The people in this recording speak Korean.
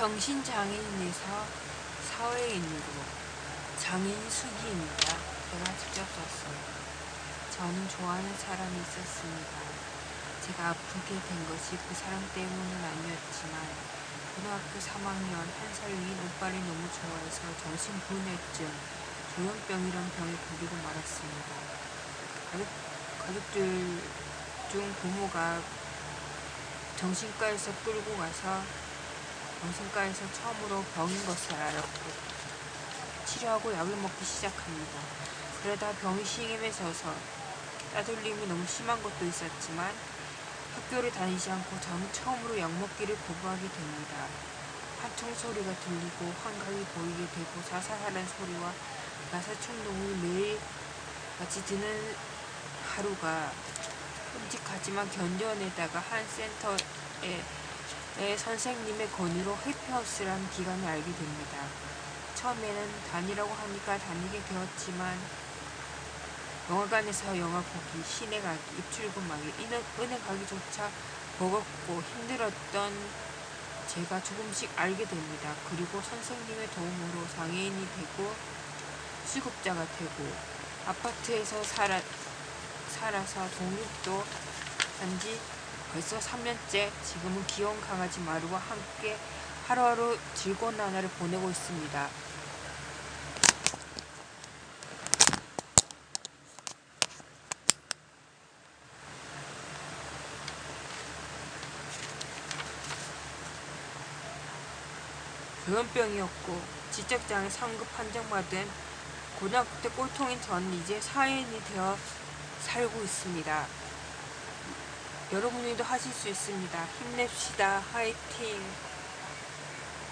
정신장애인에서 사회인으로 장애인 수기입니다. 제가 직접 썼어요. 저는 좋아하는 사람이 있었습니다. 제가 아프게 된 것이 그 사람 때문은 아니었지만 고등학교 3학년 한 살 위인 오빠를 너무 좋아해서 정신분해증, 조현병이란 병에 걸리고 말았습니다. 가족, 가족들 중 부모가 정신과에서 끌고 가서 정신과에서 처음으로 병인 것을 알았고 치료하고 약을 먹기 시작합니다. 그러다 병이 심해져서 따돌림이 너무 심한 것도 있었지만 학교를 다니지 않고 저는 처음으로 약 먹기를 거부하게 됩니다. 한총 소리가 들리고 환각이 보이게 되고 자살하는 소리와 나사 충동이 매일 같이 드는 하루가 끔찍하지만 견뎌내다가 한 센터에 에 선생님의 권유로 해피하우스라는 기관을 알게 됩니다. 처음에는 다니라고 하니까 다니게 되었지만 영화관에서 영화 보기, 시내 가기, 막이, 은행, 가기조차 버겁고 힘들었던 제가 조금씩 알게 됩니다. 그리고 선생님의 도움으로 장애인이 되고 수급자가 되고 아파트에서 살아, 살아서 독립도 한지 벌써 3년째 지금은 귀여운 강아지 마루와 함께 하루하루 즐거운 나날을 보내고 있습니다. 조현병이었고 지적장애 상급 판정받은 고등학교 때 꼴통인 저는 이제 사회인이 되어 살고 있습니다. 여러분들도 하실 수 있습니다. 힘냅시다. 화이팅!